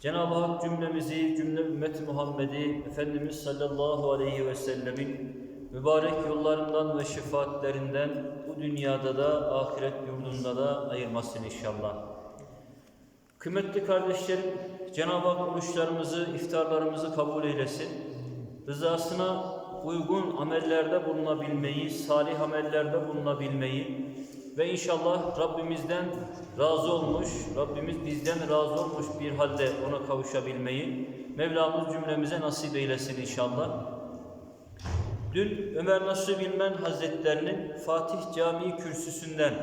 Cenab-ı Hak cümlemizi, cümle ümmet Muhammed'i Efendimiz sallallahu aleyhi ve sellemin mübarek yollarından ve şefaatlerinden bu dünyada da ahiret yurdunda da ayırmasın inşallah. Kıymetli kardeşlerim, Cenab-ı Hak oruçlarımızı, iftarlarımızı kabul eylesin. Rızasına uygun amellerde bulunabilmeyi, salih amellerde bulunabilmeyi ve inşallah Rabbimizden razı olmuş, Rabbimiz bizden razı olmuş bir halde ona kavuşabilmeyi Mevlamız cümlemize nasip eylesin inşallah. Dün Ömer Nasuh Bilmen Hazretlerinin Fatih Camii kürsüsünden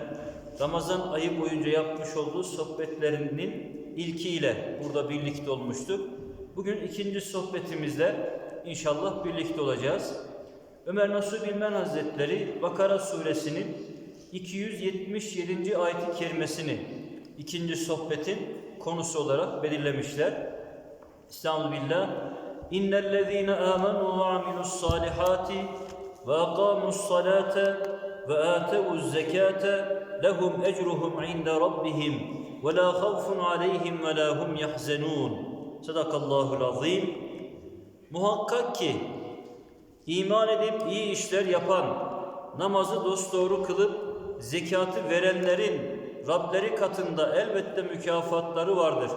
Ramazan ayı boyunca yapmış olduğu sohbetlerinin ilkiyle burada birlikte olmuştuk. Bugün ikinci sohbetimizde inşallah birlikte olacağız. Ömer Nasuh Bilmen Hazretleri Bakara suresinin 277. ayet-i kerimesini ikinci sohbetin konusu olarak belirlemişler. Estağfirullah. İnnellezîne âmenû ve amilussâlihâti ve akâmussâlâte ve âtevuz zekâte lehum ecruhum inde rabbihim ve lâ havfun aleyhim ve lâ hum yahzenûn. Sadakallahul azîm. Muhakkak ki iman edip iyi işler yapan, namazı dosdoğru kılıp zekatı verenlerin Rableri katında elbette mükafatları vardır.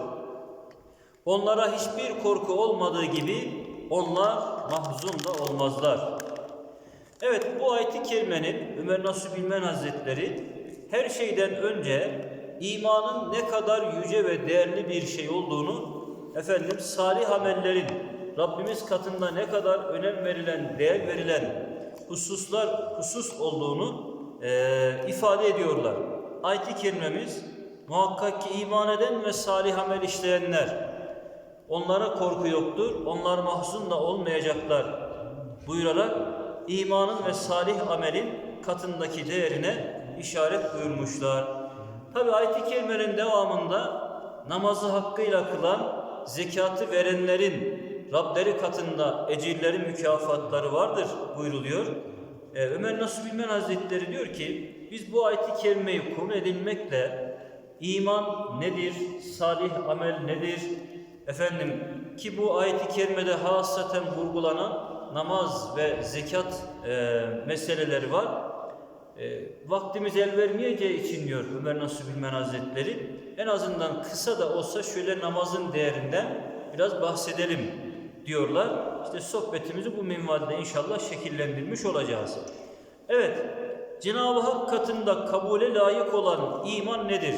Onlara hiçbir korku olmadığı gibi onlar mahzun da olmazlar. Evet bu ayet-i kerimenin Ömer Nasuh Bilmen Hazretleri her şeyden önce imanın ne kadar yüce ve değerli bir şey olduğunu efendim salih amellerin Rabbimiz katında ne kadar önem verilen, değer verilen hususlar husus olduğunu e, ifade ediyorlar. Ayet-i muhakkak ki iman eden ve salih amel işleyenler onlara korku yoktur, onlar mahzun da olmayacaklar buyurarak imanın ve salih amelin katındaki değerine işaret buyurmuşlar. Tabi ayet-i kerimenin devamında namazı hakkıyla kılan, zekatı verenlerin Rableri katında ecirleri, mükafatları vardır buyruluyor. Ee, Ömer Nasuh Bilmen Hazretleri diyor ki, biz bu ayet-i kerimeyi konu edilmekle iman nedir, salih amel nedir, efendim ki bu ayet-i kerimede hasaten vurgulanan namaz ve zekat e, meseleleri var. E, vaktimiz el vermeyeceği için diyor Ömer Nasuh Bilmen Hazretleri, en azından kısa da olsa şöyle namazın değerinden biraz bahsedelim diyorlar. İşte sohbetimizi bu minvalde inşallah şekillendirmiş olacağız. Evet, Cenab-ı Hak katında kabule layık olan iman nedir?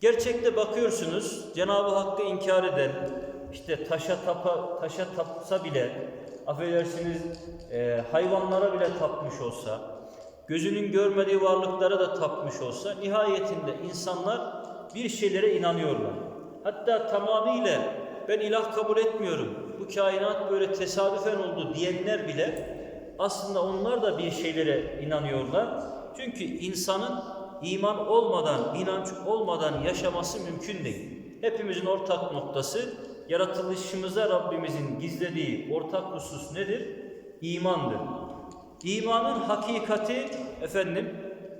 Gerçekte bakıyorsunuz Cenab-ı Hakk'ı inkar eden, işte taşa tapa, taşa tapsa bile, affedersiniz e, hayvanlara bile tapmış olsa, gözünün görmediği varlıklara da tapmış olsa, nihayetinde insanlar bir şeylere inanıyorlar. Hatta tamamıyla ben ilah kabul etmiyorum, bu kainat böyle tesadüfen oldu diyenler bile aslında onlar da bir şeylere inanıyorlar. Çünkü insanın iman olmadan, inanç olmadan yaşaması mümkün değil. Hepimizin ortak noktası yaratılışımıza Rabbimizin gizlediği ortak husus nedir? İmandır. İmanın hakikati efendim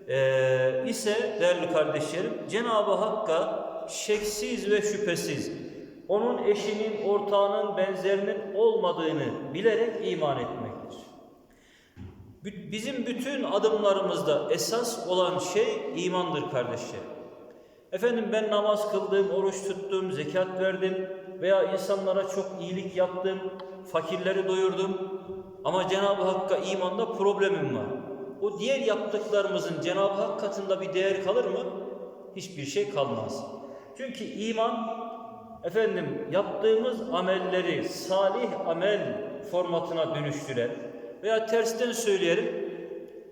e, ise değerli kardeşlerim Cenab-ı Hakk'a şeksiz ve şüphesiz onun eşinin, ortağının, benzerinin olmadığını bilerek iman etmektir. Bizim bütün adımlarımızda esas olan şey imandır kardeşler. Efendim ben namaz kıldım, oruç tuttum, zekat verdim veya insanlara çok iyilik yaptım, fakirleri doyurdum. Ama Cenab-ı Hakk'a imanda problemim var. O diğer yaptıklarımızın Cenab-ı Hak katında bir değer kalır mı? Hiçbir şey kalmaz. Çünkü iman efendim yaptığımız amelleri salih amel formatına dönüştüren veya tersten söyleyelim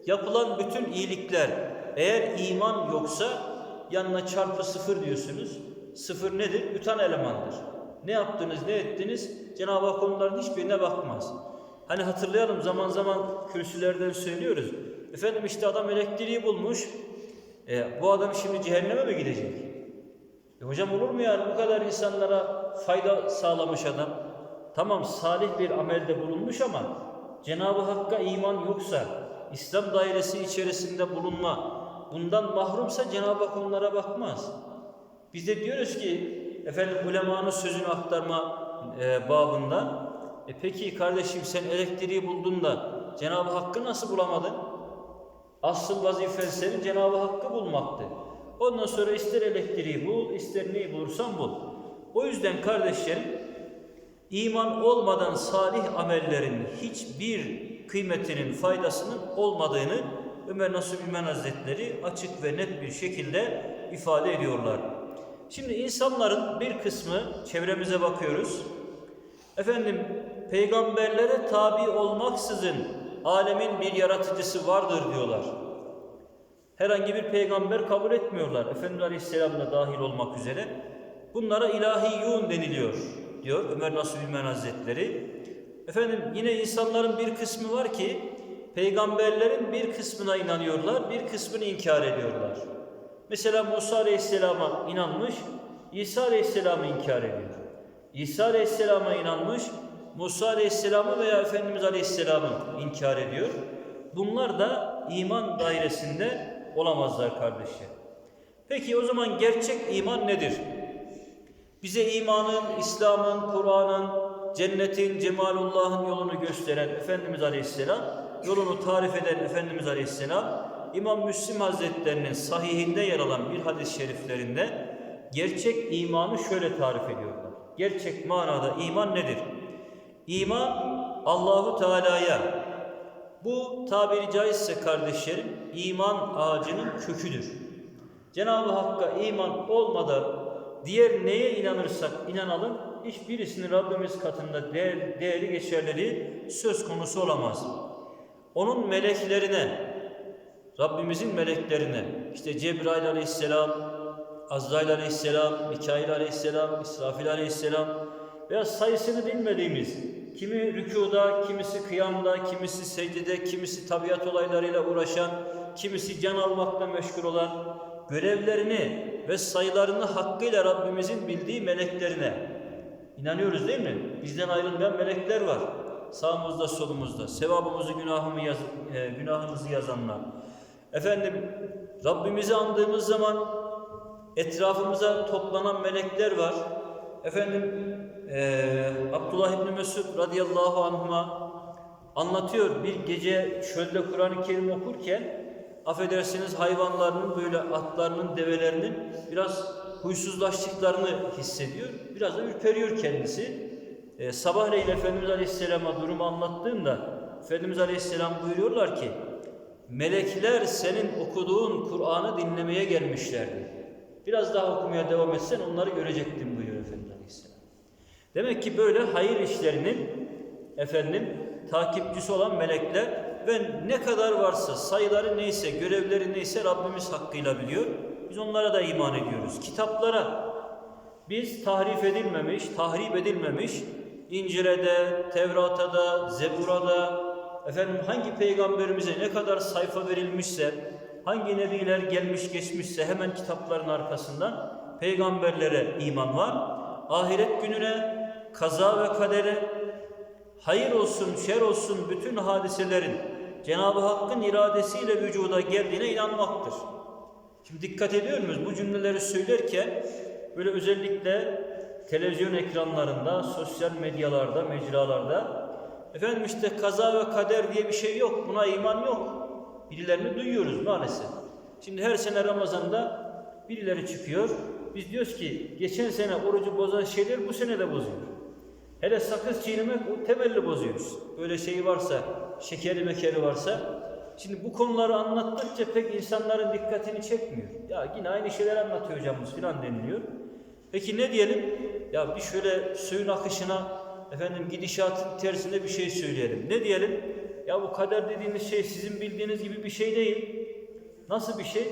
yapılan bütün iyilikler eğer iman yoksa yanına çarpı sıfır diyorsunuz. Sıfır nedir? Ütan elemandır. Ne yaptınız, ne ettiniz? Cenab-ı Hak onların hiçbirine bakmaz. Hani hatırlayalım zaman zaman kürsülerden söylüyoruz. Efendim işte adam elektriği bulmuş. E, bu adam şimdi cehenneme mi gidecek? E hocam olur mu yani bu kadar insanlara fayda sağlamış adam? Tamam salih bir amelde bulunmuş ama Cenab-ı Hakk'a iman yoksa, İslam dairesi içerisinde bulunma, bundan mahrumsa Cenab-ı Hak onlara bakmaz. Biz de diyoruz ki efendim ulemanın sözünü aktarma e, babında e peki kardeşim sen elektriği buldun da Cenab-ı Hakk'ı nasıl bulamadın? Asıl vazifen senin Cenab-ı Hakk'ı bulmaktı. Ondan sonra ister elektriği bul, ister neyi bulursan bul. O yüzden kardeşlerim, iman olmadan salih amellerin hiçbir kıymetinin, faydasının olmadığını Ömer Nasuh Bilmen Hazretleri açık ve net bir şekilde ifade ediyorlar. Şimdi insanların bir kısmı, çevremize bakıyoruz, efendim peygamberlere tabi olmaksızın alemin bir yaratıcısı vardır diyorlar. Herhangi bir peygamber kabul etmiyorlar. Efendimiz Aleyhisselam da dahil olmak üzere. Bunlara ilahiyun deniliyor diyor Ömer Nasuh Bilmen Hazretleri. Efendim yine insanların bir kısmı var ki peygamberlerin bir kısmına inanıyorlar, bir kısmını inkar ediyorlar. Mesela Musa Aleyhisselam'a inanmış, İsa Aleyhisselam'ı inkar ediyor. İsa Aleyhisselam'a inanmış, Musa Aleyhisselam'ı veya Efendimiz Aleyhisselam'ı inkar ediyor. Bunlar da iman dairesinde olamazlar kardeşler. Peki o zaman gerçek iman nedir? Bize imanın, İslam'ın, Kur'an'ın, cennetin, cemalullah'ın yolunu gösteren Efendimiz Aleyhisselam, yolunu tarif eden Efendimiz Aleyhisselam, İmam Müslim Hazretlerinin sahihinde yer alan bir hadis-i şeriflerinde gerçek imanı şöyle tarif ediyorlar. Gerçek manada iman nedir? İman Allahu Teala'ya bu tabiri caizse kardeşlerim iman ağacının köküdür. Cenab-ı Hakk'a iman olmadan diğer neye inanırsak inanalım hiçbirisinin Rabbimiz katında değer, değeri geçerliliği söz konusu olamaz. Onun meleklerine, Rabbimizin meleklerine, işte Cebrail aleyhisselam, Azrail aleyhisselam, Mikail aleyhisselam, İsrafil aleyhisselam veya sayısını bilmediğimiz, kimi rükuda, kimisi kıyamda, kimisi secdede, kimisi tabiat olaylarıyla uğraşan, kimisi can almakla meşgul olan, görevlerini ve sayılarını hakkıyla Rabbimizin bildiği meleklerine inanıyoruz değil mi? Bizden ayrılmayan melekler var. Sağımızda, solumuzda. Sevabımızı, günahımı yaz, e, günahımızı yazanlar. Efendim, Rabbimizi andığımız zaman etrafımıza toplanan melekler var. Efendim, e, Abdullah İbni Mesud radıyallahu anhuma anlatıyor. Bir gece çölde Kur'an-ı Kerim okurken affedersiniz hayvanlarının böyle atlarının, develerinin biraz huysuzlaştıklarını hissediyor. Biraz da ürperiyor kendisi. Ee, sabahleyin Efendimiz Aleyhisselam'a durumu anlattığında Efendimiz Aleyhisselam buyuruyorlar ki melekler senin okuduğun Kur'an'ı dinlemeye gelmişlerdi. Biraz daha okumaya devam etsen onları Aleyhisselam. Demek ki böyle hayır işlerinin efendim takipçisi olan melekler ve ne kadar varsa sayıları neyse görevleri neyse Rabbimiz hakkıyla biliyor. Biz onlara da iman ediyoruz. Kitaplara biz tahrif edilmemiş, tahrip edilmemiş İncil'de, Tevrat'ta da, Zebura'da efendim hangi peygamberimize ne kadar sayfa verilmişse, hangi nebiler gelmiş geçmişse hemen kitapların arkasından peygamberlere iman var. Ahiret gününe, kaza ve kadere, hayır olsun, şer olsun bütün hadiselerin Cenab-ı Hakk'ın iradesiyle vücuda geldiğine inanmaktır. Şimdi dikkat ediyor muyuz? Bu cümleleri söylerken böyle özellikle televizyon ekranlarında, sosyal medyalarda, mecralarda efendim işte kaza ve kader diye bir şey yok. Buna iman yok. Birilerini duyuyoruz maalesef. Şimdi her sene Ramazan'da birileri çıkıyor. Biz diyoruz ki geçen sene orucu bozan şeyler bu sene de bozuyor. Hele sakız çiğnemek o temelli bozuyoruz. Böyle şeyi varsa, şekeri mekeri varsa. Şimdi bu konuları anlattıkça pek insanların dikkatini çekmiyor. Ya yine aynı şeyler anlatıyor hocamız filan deniliyor. Peki ne diyelim? Ya bir şöyle suyun akışına, efendim gidişatın tersinde bir şey söyleyelim. Ne diyelim? Ya bu kader dediğiniz şey sizin bildiğiniz gibi bir şey değil. Nasıl bir şey?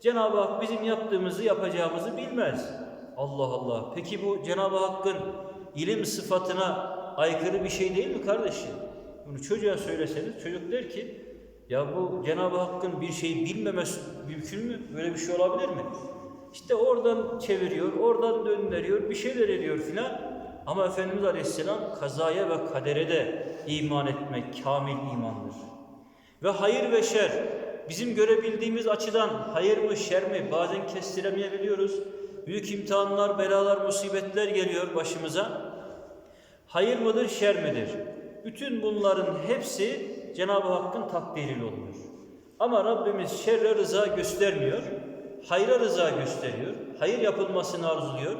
Cenab-ı Hak bizim yaptığımızı yapacağımızı bilmez. Allah Allah. Peki bu Cenab-ı Hakk'ın ilim sıfatına aykırı bir şey değil mi kardeşim? Bunu çocuğa söyleseniz çocuk der ki ya bu Cenab-ı Hakk'ın bir şeyi bilmemesi mümkün mü? Böyle bir şey olabilir mi? İşte oradan çeviriyor, oradan döndürüyor, bir şeyler ediyor filan. Ama Efendimiz Aleyhisselam kazaya ve kadere de iman etmek kamil imandır. Ve hayır ve şer bizim görebildiğimiz açıdan hayır mı şer mi bazen kestiremeyebiliyoruz. Büyük imtihanlar, belalar, musibetler geliyor başımıza. Hayır mıdır, şer midir? Bütün bunların hepsi Cenab-ı Hakk'ın takdiriyle oluyor. Ama Rabbimiz şerre rıza göstermiyor, hayra rıza gösteriyor, hayır yapılmasını arzuluyor.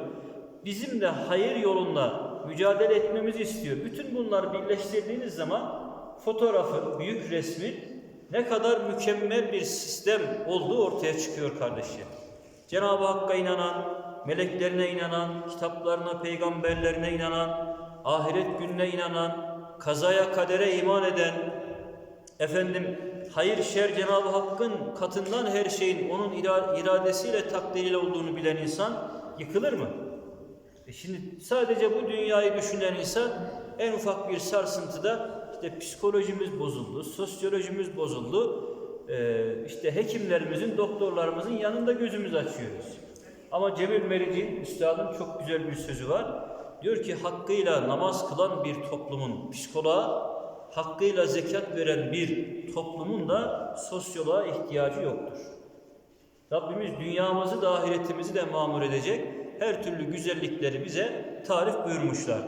Bizim de hayır yolunda mücadele etmemizi istiyor. Bütün bunları birleştirdiğiniz zaman fotoğrafın, büyük resmin ne kadar mükemmel bir sistem olduğu ortaya çıkıyor kardeşim. Cenab-ı Hakk'a inanan, meleklerine inanan, kitaplarına, peygamberlerine inanan, ahiret gününe inanan, kazaya kadere iman eden, efendim hayır şer Cenab-ı Hakk'ın katından her şeyin onun ira- iradesiyle takdiriyle olduğunu bilen insan yıkılır mı? E şimdi sadece bu dünyayı düşünen insan en ufak bir sarsıntıda işte psikolojimiz bozuldu, sosyolojimiz bozuldu. Ee, işte hekimlerimizin, doktorlarımızın yanında gözümüz açıyoruz. Ama Cemil Meriç'in üstadın çok güzel bir sözü var. Diyor ki hakkıyla namaz kılan bir toplumun psikoloğa, hakkıyla zekat veren bir toplumun da sosyoloğa ihtiyacı yoktur. Rabbimiz dünyamızı da ahiretimizi de mamur edecek her türlü güzellikleri bize tarif buyurmuşlar.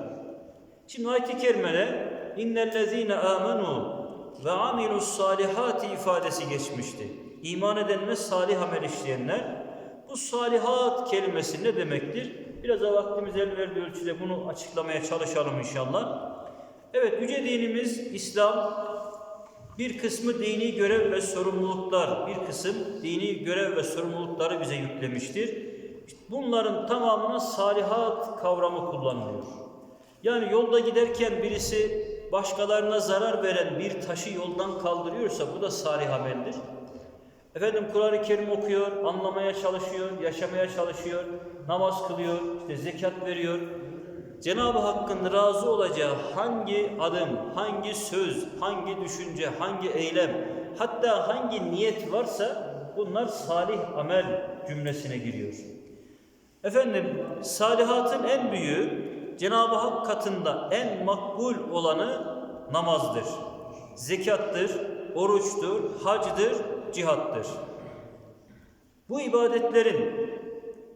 Şimdi ayet-i kerimede innellezine amenu ve amilus salihati ifadesi geçmişti. İman eden ve salih amel işleyenler bu salihat kelimesi ne demektir? Biraz da vaktimiz el verdiği ölçüde bunu açıklamaya çalışalım inşallah. Evet yüce dinimiz İslam bir kısmı dini görev ve sorumluluklar, bir kısım dini görev ve sorumlulukları bize yüklemiştir. Bunların tamamına salihat kavramı kullanılıyor. Yani yolda giderken birisi başkalarına zarar veren bir taşı yoldan kaldırıyorsa bu da salih ameldir. Efendim Kur'an-ı Kerim okuyor, anlamaya çalışıyor, yaşamaya çalışıyor, namaz kılıyor, işte zekat veriyor. Cenab-ı Hakk'ın razı olacağı hangi adım, hangi söz, hangi düşünce, hangi eylem, hatta hangi niyet varsa bunlar salih amel cümlesine giriyor. Efendim salihatın en büyüğü Cenab-ı Hak katında en makbul olanı namazdır. Zekattır, oruçtur, hacdır, cihattır. Bu ibadetlerin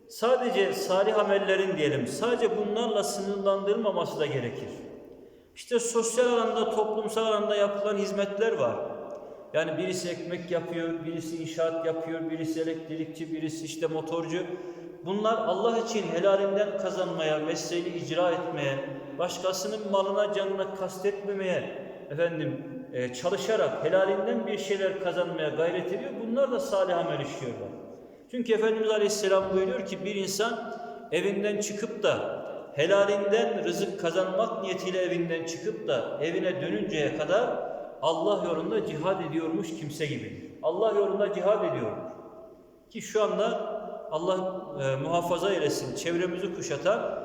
sadece salih amellerin diyelim, sadece bunlarla sınırlandırılmaması da gerekir. İşte sosyal alanda, toplumsal alanda yapılan hizmetler var. Yani birisi ekmek yapıyor, birisi inşaat yapıyor, birisi elektrikçi, birisi işte motorcu. Bunlar Allah için helalinden kazanmaya, mesleğini icra etmeye, başkasının malına, canına kastetmemeye, efendim e, çalışarak helalinden bir şeyler kazanmaya gayret ediyor. Bunlar da salih amel işliyorlar. Çünkü Efendimiz Aleyhisselam buyuruyor ki bir insan evinden çıkıp da helalinden rızık kazanmak niyetiyle evinden çıkıp da evine dönünceye kadar Allah yolunda cihad ediyormuş kimse gibi. Allah yolunda cihad ediyormuş. Ki şu anda Allah e, muhafaza eylesin çevremizi kuşatan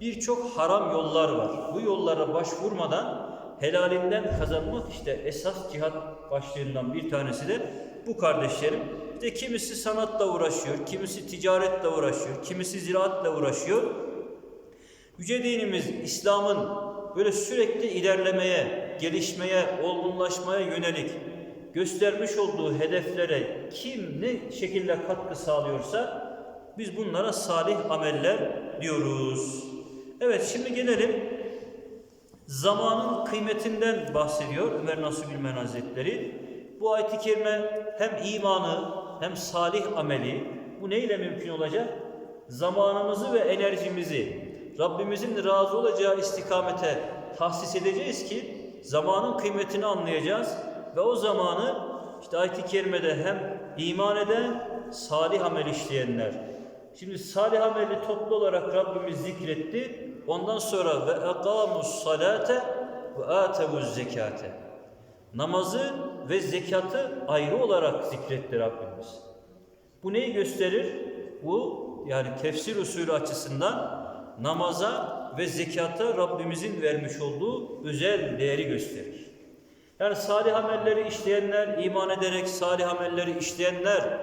birçok haram yollar var. Bu yollara başvurmadan helalinden kazanmak işte esas cihat başlığından bir tanesi de bu kardeşlerim. İşte kimisi sanatla uğraşıyor, kimisi ticaretle uğraşıyor, kimisi ziraatla uğraşıyor. Yüce dinimiz İslam'ın böyle sürekli ilerlemeye, gelişmeye, olgunlaşmaya yönelik göstermiş olduğu hedeflere kim ne şekilde katkı sağlıyorsa biz bunlara salih ameller diyoruz. Evet şimdi gelelim zamanın kıymetinden bahsediyor Ömer Nasuh Bilmen Hazretleri. Bu ayet-i kerime hem imanı hem salih ameli bu neyle mümkün olacak? Zamanımızı ve enerjimizi Rabbimizin razı olacağı istikamete tahsis edeceğiz ki zamanın kıymetini anlayacağız ve o zamanı işte ayet-i kerimede hem iman eden, salih amel işleyenler. Şimdi salih ameli toplu olarak Rabbimiz zikretti. Ondan sonra ve ekamus salate ve atevuz zekate. Namazı ve zekatı ayrı olarak zikretti Rabbimiz. Bu neyi gösterir? Bu yani tefsir usulü açısından namaza ve zekata Rabbimizin vermiş olduğu özel değeri gösterir. Yani salih amelleri işleyenler, iman ederek salih amelleri işleyenler,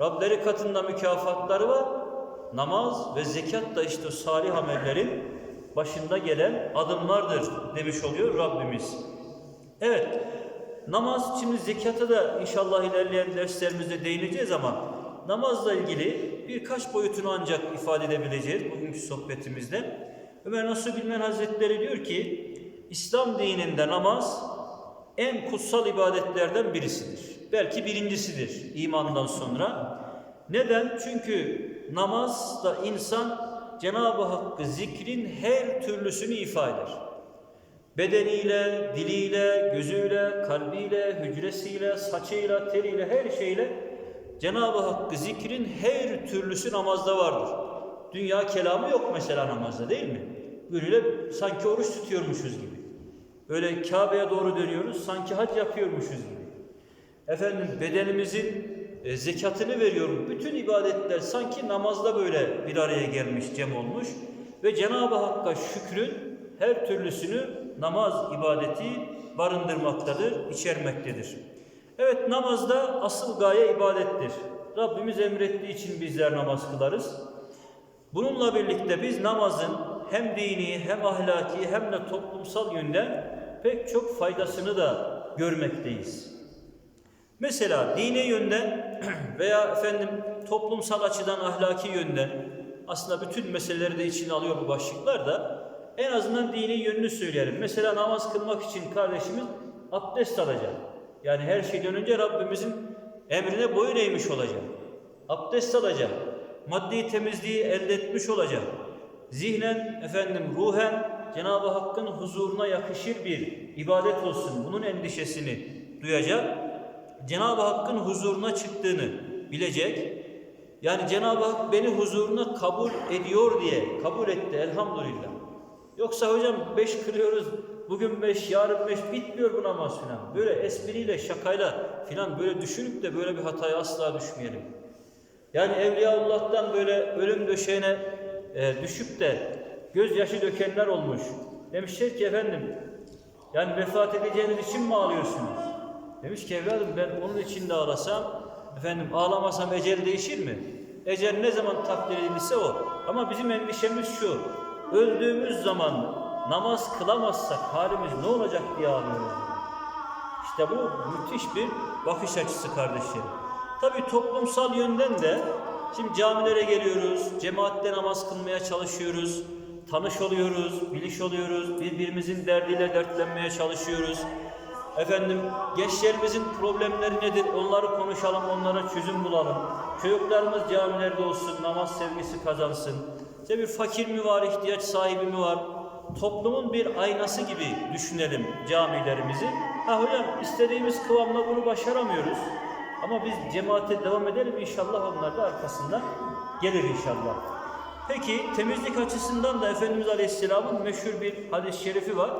Rableri katında mükafatları var. Namaz ve zekat da işte salih amellerin başında gelen adımlardır demiş oluyor Rabbimiz. Evet, namaz, şimdi zekata da inşallah ilerleyen derslerimizde değineceğiz ama namazla ilgili birkaç boyutunu ancak ifade edebileceğiz bugünkü sohbetimizde. Ömer Nasuh Bilmen Hazretleri diyor ki, İslam dininde namaz en kutsal ibadetlerden birisidir. Belki birincisidir imandan sonra. Neden? Çünkü namazda insan Cenab-ı Hakk'ı zikrin her türlüsünü ifade eder. Bedeniyle, diliyle, gözüyle, kalbiyle, hücresiyle, saçıyla, teriyle, her şeyle Cenab-ı Hakk'ı zikrin her türlüsü namazda vardır. Dünya kelamı yok mesela namazda değil mi? Böyle sanki oruç tutuyormuşuz gibi. Böyle Kabe'ye doğru dönüyoruz, sanki hac yapıyormuşuz gibi. Efendim bedenimizin e, zekatını veriyorum. Bütün ibadetler sanki namazda böyle bir araya gelmiş, cem olmuş. Ve Cenab-ı Hakk'a şükrün her türlüsünü namaz ibadeti barındırmaktadır, içermektedir. Evet namazda asıl gaye ibadettir. Rabbimiz emrettiği için bizler namaz kılarız. Bununla birlikte biz namazın hem dini hem ahlaki hem de toplumsal yönden pek çok faydasını da görmekteyiz. Mesela dine yönden veya efendim toplumsal açıdan ahlaki yönden aslında bütün meseleleri de içine alıyor bu başlıklar da en azından dini yönünü söyleyelim. Mesela namaz kılmak için kardeşimiz abdest alacak. Yani her şeyden önce Rabbimizin emrine boyun eğmiş olacak. Abdest alacak. Maddi temizliği elde etmiş olacak. Zihnen, efendim ruhen Cenab-ı Hakk'ın huzuruna yakışır bir ibadet olsun. Bunun endişesini duyacak. Cenab-ı Hakk'ın huzuruna çıktığını bilecek. Yani Cenab-ı Hak beni huzuruna kabul ediyor diye kabul etti elhamdülillah. Yoksa hocam beş kırıyoruz, bugün beş, yarın beş bitmiyor bu namaz filan. Böyle espriyle, şakayla filan böyle düşünüp de böyle bir hataya asla düşmeyelim. Yani Evliyaullah'tan böyle ölüm döşeğine e, düşüp de gözyaşı dökenler olmuş. Demişler ki efendim, yani vefat edeceğiniz için mi ağlıyorsunuz? Demiş ki evladım ben onun için de ağlasam, efendim ağlamasam ecel değişir mi? Ecel ne zaman takdir edilirse o. Ama bizim endişemiz şu, öldüğümüz zaman namaz kılamazsak halimiz ne olacak diye ağlıyoruz. İşte bu müthiş bir bakış açısı kardeşlerim. Tabi toplumsal yönden de şimdi camilere geliyoruz, cemaatte namaz kılmaya çalışıyoruz, tanış oluyoruz, biliş oluyoruz, birbirimizin derdiyle dertlenmeye çalışıyoruz. Efendim gençlerimizin problemleri nedir? Onları konuşalım, onlara çözüm bulalım. Çocuklarımız camilerde olsun, namaz sevgisi kazansın. İşte bir fakir mi var, ihtiyaç sahibi mi var? Toplumun bir aynası gibi düşünelim camilerimizi. Ha hocam istediğimiz kıvamla bunu başaramıyoruz. Ama biz cemaate devam edelim inşallah onlar da arkasından gelir inşallah. Peki temizlik açısından da Efendimiz Aleyhisselam'ın meşhur bir hadis-i şerifi var.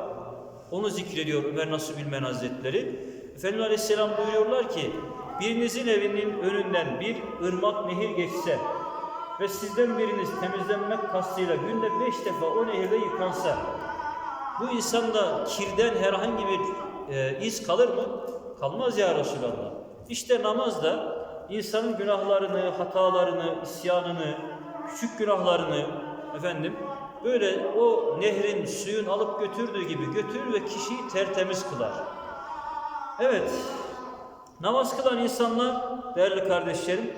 Onu zikrediyor Ömer Nasuh Bilmen Hazretleri. Efendimiz Aleyhisselam buyuruyorlar ki birinizin evinin önünden bir ırmak nehir geçse ve sizden biriniz temizlenmek kastıyla günde beş defa o nehirde yıkansa bu insanda kirden herhangi bir e, iz kalır mı? Kalmaz ya Resulallah. İşte namaz da insanın günahlarını, hatalarını, isyanını, küçük günahlarını efendim böyle o nehrin suyun alıp götürdüğü gibi götürür ve kişiyi tertemiz kılar. Evet, namaz kılan insanlar değerli kardeşlerim,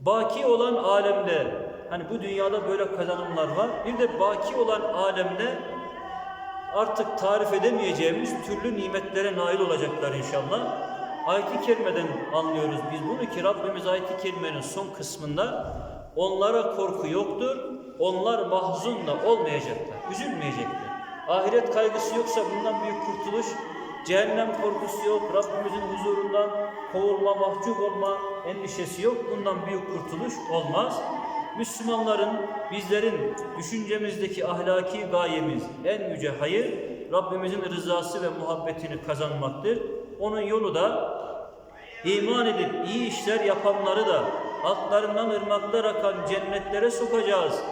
baki olan alemde, hani bu dünyada böyle kazanımlar var, bir de baki olan alemde artık tarif edemeyeceğimiz türlü nimetlere nail olacaklar inşallah. Ayet-i Kerime'den anlıyoruz biz bunu ki Rabbimiz ayet-i Kerime'nin son kısmında onlara korku yoktur, onlar mahzun da olmayacaklar, üzülmeyecekler. Ahiret kaygısı yoksa bundan büyük kurtuluş, cehennem korkusu yok, Rabbimizin huzurundan kovulma, mahcup olma endişesi yok. Bundan büyük kurtuluş olmaz. Müslümanların, bizlerin düşüncemizdeki ahlaki gayemiz en yüce hayır, Rabbimizin rızası ve muhabbetini kazanmaktır. Onun yolu da iman edip iyi işler yapanları da altlarından ırmaklar akan cennetlere sokacağız.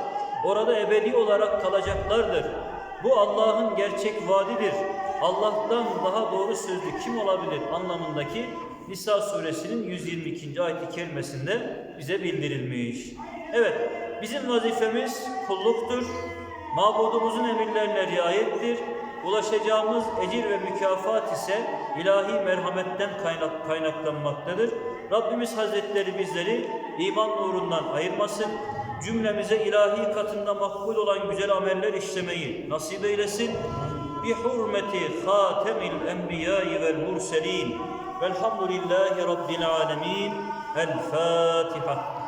Orada ebedi olarak kalacaklardır. Bu Allah'ın gerçek vaadidir. Allah'tan daha doğru sözlü kim olabilir anlamındaki Nisa suresinin 122. ayet-i kerimesinde bize bildirilmiş. Evet, bizim vazifemiz kulluktur. Mabudumuzun emirlerine riayettir. Ulaşacağımız ecir ve mükafat ise ilahi merhametten kaynak, kaynaklanmaktadır. Rabbimiz Hazretleri bizleri iman nurundan ayırmasın. Cümlemize ilahi katında makbul olan güzel ameller işlemeyi nasip eylesin. بحرمة خاتم الأنبياء والمرسلين والحمد لله رب العالمين. الفاتحة.